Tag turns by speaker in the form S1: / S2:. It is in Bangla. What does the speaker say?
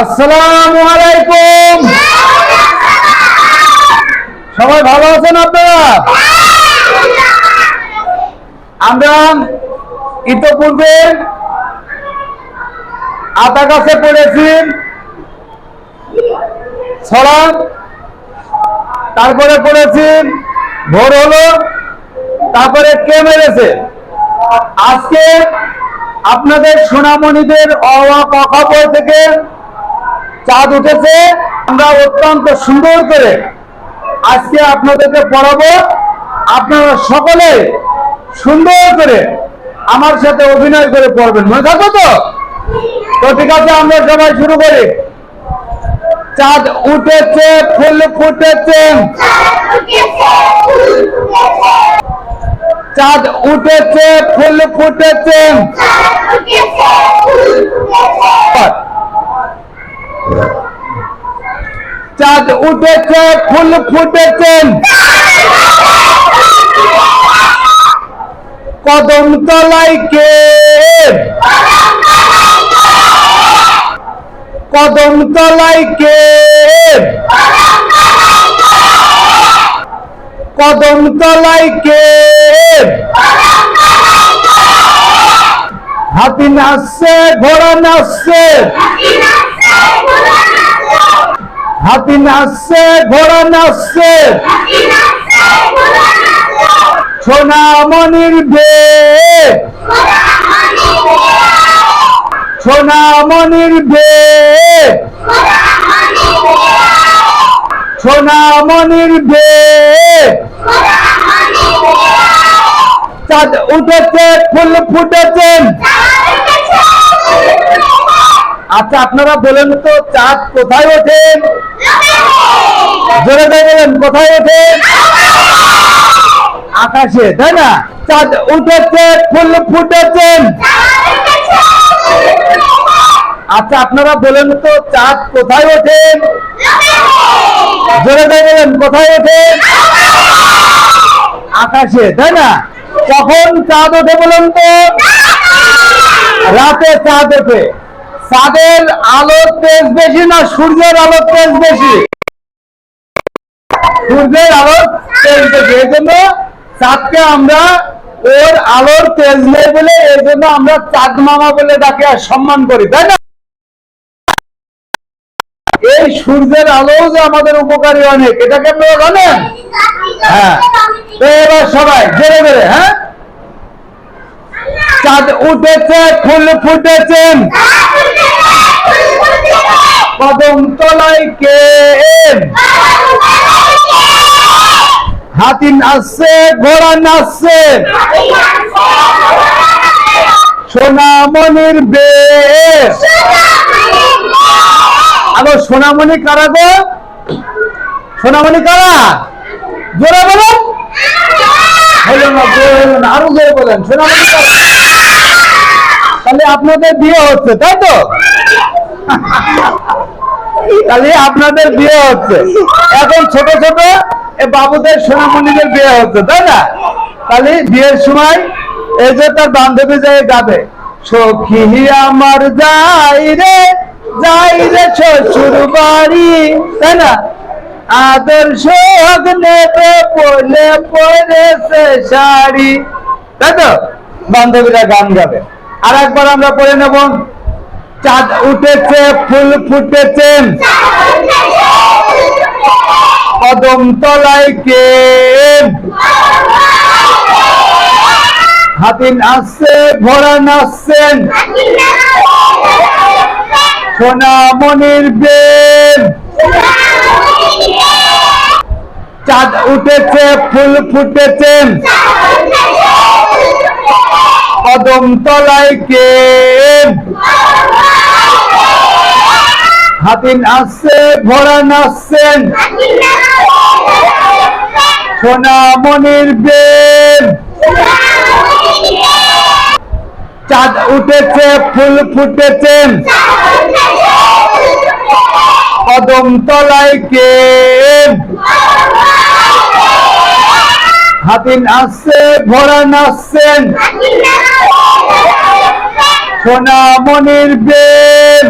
S1: আসসালামু আলাইকুম। সবাই ভালো আছেন আপনারা? আমরা ইতোপূর্বে আতা গাছে পড়েছি। ছড়া তারপরে পড়েছি, ভোর হলো, তারপরে কে মেরেছে? আজকে আপনাদের সোনামণিদের অ বই থেকে চাঁদ উঠেছে। আমরা অত্যন্ত সুন্দর করে আজকে আপনাদেরকে পড়াবো। আপনারা সকলে সুন্দর করে আমার সাথে অভিনয় করে পড়বেন। মনে থাকো তো? তো ঠিক আছে, আমরা সবাই শুরু করি। চাঁদ উঠেছে, ফুল ফুটেছে। চাঁদ উঠেছে, ফুল ফুটেছে। চাঁদ উঠেছে, ফুল ফুটেছে। কদম তলায় কে? কদম তলায় কে? কদম তলায় কে? হাতি নাচছে, ঘোড়া নাচছে। হাতি নাচছে ঘোড়া নাচছে। সোনামণির বে সোনামণির বে সোনামণির বে চাঁদ উঠেছে ফুল ফুটেছেন আচ্ছা আপনারা বলেন তো, চাঁদ কোথায় ওঠেন জোরে বলেন, কোথায় ওঠেন আকাশে, তাই না? চাঁদ উঠেছে, ফুল ফুটেছেন আচ্ছা আপনারা বলেন তো, চাঁদ কোথায় ওঠেন জোরে বলেন, কোথায় ওঠেন আকাশে, তাই না? কখন চাঁদ ওঠে বলুন তো? রাতে চাঁদ ওঠে। চাঁদের আলোর তেজ বেশি না সূর্যের আলোর তেজ বেশি? সূর্যের আলোর তেজ বেশি। এই জন্য চাঁদকে আমরা ওর আলোর তেজ নেই বলে এর জন্য আমরা চাঁদ মামা বলে তাকে সম্মান করি, তাই না? এই সূর্যের আলো যে আমাদের উপকারী অনেক এটাকে আপনারা জানেন হ্যাঁ। এবার সবাই জেনে বেড়ে হ্যাঁ? চাঁদ উঠেছে, ফুল ফুটেছেন কদম তলায় কে? হাতি নাচছে, ঘোড়া নাচছে। সোনামণির বেশ। আবার সোনামণি কারা গো? সোনামণি কারা? জোরে বলেন। আরও জোরে বলেন। সোনামণি কারা? তাহলে আপনাদের বিয়ে হচ্ছে, তাই তো? তাহলে আপনাদের বিয়ে হচ্ছে। এখন ছোট ছোট বাবুদের, সোনামণিদের বিয়ে হচ্ছে, তাই না? তাহলে বিয়ের সময় এই যে তার বান্ধবী যায় গাবে সখী আমার যাই রে যাই রে শ্বশুর বাড়ি, তাই না? আদর্শ নেবে বলে শাড়ি, তাই তো? বান্ধবীরা গান গাবে। আর একবার আমরা পড়ে নেব। চাঁদ উঠেছে, ফুল ফুটেছেন কদম তলায় কে? হাতি নাচছে ঘোড়া নাচছেন। সোনামণির বেল। চাঁদ উঠেছে, ফুল ফুটেছেন কদম তলায় কে? হাতি নাচছে, ঘোড়া নাচছেন সোনামণির বেল। চাঁদ উঠেছে, ফুল ফুটেছেন কদম তলায় কে? হাতি নাচছে ঘোড়া নাচছেন সোনামণির বেল।